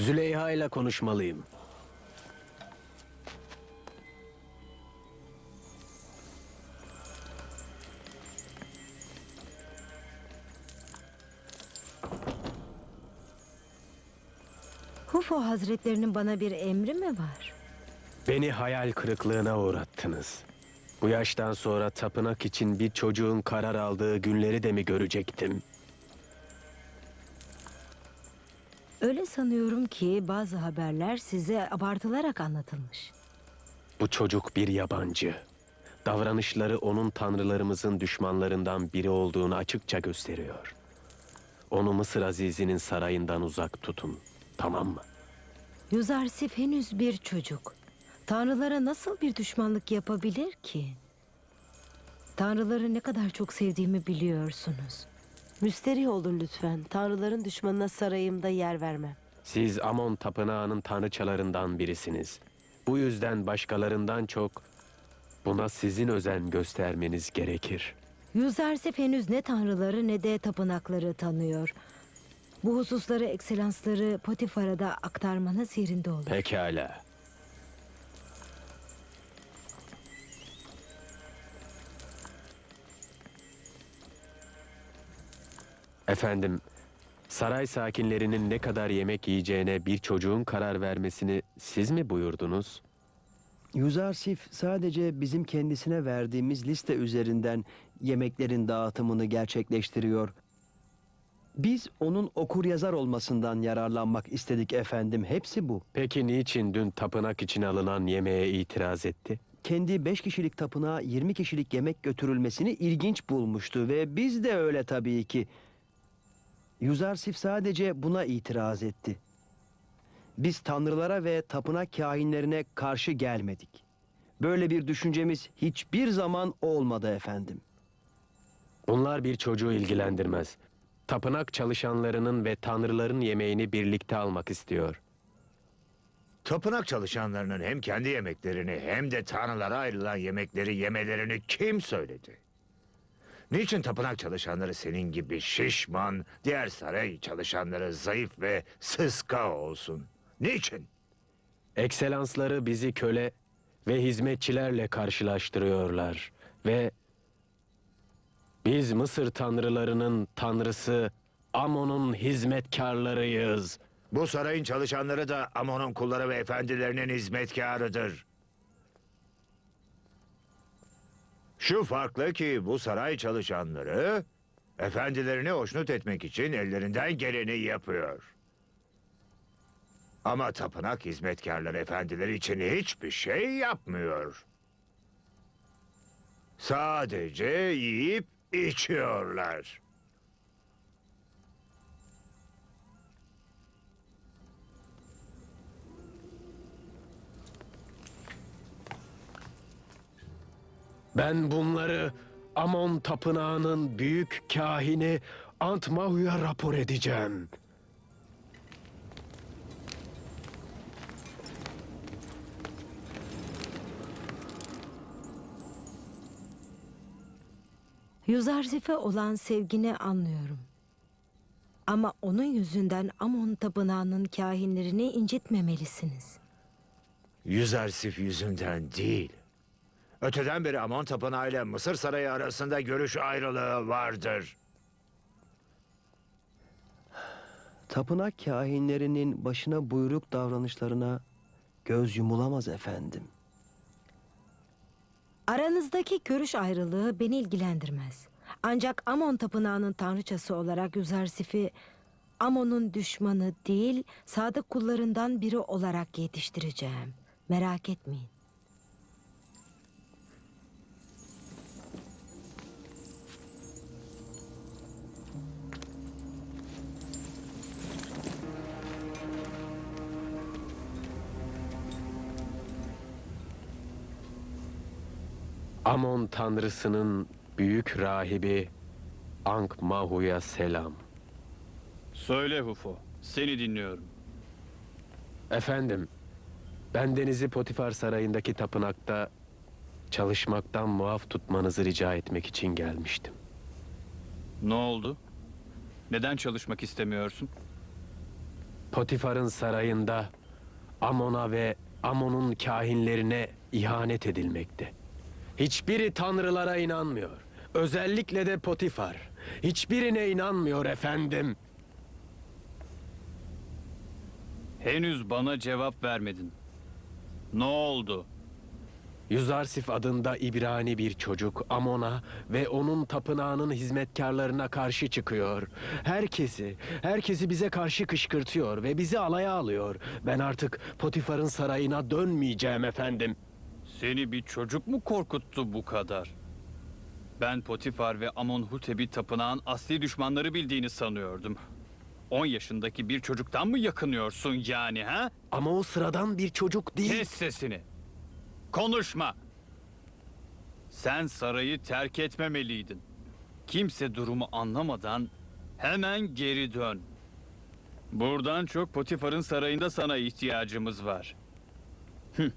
Züleyha ile konuşmalıyım. Hufo Hazretlerinin bana bir emri mi var? Beni hayal kırıklığına uğrattınız. Bu yaştan sonra tapınak için bir çocuğun karar aldığı günleri de mi görecektim? Öyle sanıyorum ki bazı haberler size abartılarak anlatılmış. Bu çocuk bir yabancı. Davranışları onun tanrılarımızın düşmanlarından biri olduğunu açıkça gösteriyor. Onu Mısır Azizi'nin sarayından uzak tutun. Tamam mı? Yuzarsif henüz bir çocuk. Tanrılara nasıl bir düşmanlık yapabilir ki? Tanrıları ne kadar çok sevdiğimi biliyorsunuz. Müsterih olun lütfen. Tanrıların düşmanına sarayımda yer vermem. Siz Amon tapınağının tanrıçalarından birisiniz. Bu yüzden başkalarından çok buna sizin özen göstermeniz gerekir. Yuzarsif henüz ne tanrıları ne de tapınakları tanıyor. Bu hususları ekselansları Potifar'a da aktarmanız yerinde olur. Pekala. Efendim, saray sakinlerinin ne kadar yemek yiyeceğine bir çocuğun karar vermesini siz mi buyurdunuz? Yuzarsif sadece bizim kendisine verdiğimiz liste üzerinden yemeklerin dağıtımını gerçekleştiriyor. Biz onun okur yazar olmasından yararlanmak istedik efendim. Hepsi bu. Peki niçin dün tapınak için alınan yemeğe itiraz etti? Kendi 5 kişilik tapınağa 20 kişilik yemek götürülmesini ilginç bulmuştu ve biz de öyle tabii ki. Yuzarsif sadece buna itiraz etti. Biz tanrılara ve tapınak kahinlerine karşı gelmedik. Böyle bir düşüncemiz hiçbir zaman olmadı efendim. Bunlar bir çocuğu ilgilendirmez. Tapınak çalışanlarının ve tanrıların yemeğini birlikte almak istiyor. Tapınak çalışanlarının hem kendi yemeklerini hem de tanrılara ayrılan yemekleri yemelerini kim söyledi? Niçin tapınak çalışanları senin gibi şişman, diğer saray çalışanları zayıf ve sıska olsun? Niçin? Ekselansları bizi köle ve hizmetçilerle karşılaştırıyorlar ve biz Mısır tanrılarının tanrısı Amon'un hizmetkarlarıyız. Bu sarayın çalışanları da Amon'un kulları ve efendilerinin hizmetkarıdır. Şu farklı ki bu saray çalışanları efendilerini hoşnut etmek için ellerinden geleni yapıyor. Ama tapınak hizmetkarları efendileri için hiçbir şey yapmıyor. Sadece yiyip içiyorlar. Ben bunları Amon tapınağının büyük kahini Antmahu'ya rapor edeceğim. Yuzarsif'e olan sevgini anlıyorum. Ama onun yüzünden Amon tapınağının kahinlerini incitmemelisiniz. Yüzersif yüzünden değil. Öteden beri Amon Tapınağı ile Mısır Sarayı arasında görüş ayrılığı vardır. Tapınak kahinlerinin başına buyruk davranışlarına göz yumulamaz efendim. Aranızdaki görüş ayrılığı beni ilgilendirmez. Ancak Amon tapınağının tanrıçası olarak Yuzarsif'i Amon'un düşmanı değil, sadık kullarından biri olarak yetiştireceğim. Merak etmeyin. Amon tanrısının büyük rahibi Ankmahu'ya selam. Söyle Hufo, seni dinliyorum. Efendim, ben Deniz'i Potifar Sarayı'ndaki tapınakta çalışmaktan muaf tutmanızı rica etmek için gelmiştim. Ne oldu? Neden çalışmak istemiyorsun? Potifar'ın sarayında Amon'a ve Amon'un kahinlerine ihanet edilmekte. Hiçbiri tanrılara inanmıyor. Özellikle de Potifar. Hiçbirine inanmıyor efendim. Henüz bana cevap vermedin. Ne oldu? Yüzarsif adında İbrani bir çocuk Amon'a ve onun tapınağının hizmetkarlarına karşı çıkıyor. Herkesi, herkesi bize karşı kışkırtıyor ve bizi alaya alıyor. Ben artık Potifar'ın sarayına dönmeyeceğim efendim. Seni bir çocuk mu korkuttu bu kadar? Ben Potifar ve Amonhotep'i tapınağın asli düşmanları bildiğini sanıyordum. 10 yaşındaki bir çocuktan mı yakınıyorsun yani ha? Ama o sıradan bir çocuk değil. Kes sesini. Konuşma. Sen sarayı terk etmemeliydin. Kimse durumu anlamadan hemen geri dön. Buradan çok Potifar'ın sarayında sana ihtiyacımız var. Hıh.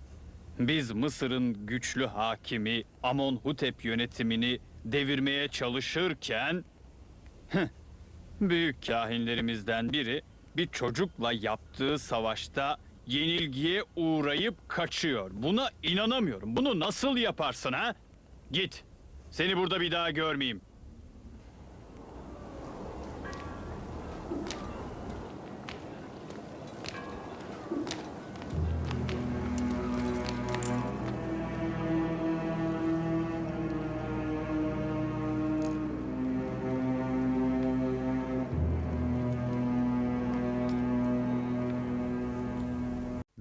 Biz Mısır'ın güçlü hakimi Amonhotep yönetimini devirmeye çalışırken hıh, büyük kahinlerimizden biri bir çocukla yaptığı savaşta yenilgiye uğrayıp kaçıyor. Buna inanamıyorum. Bunu nasıl yaparsın ha? Git. Seni burada bir daha görmeyeyim.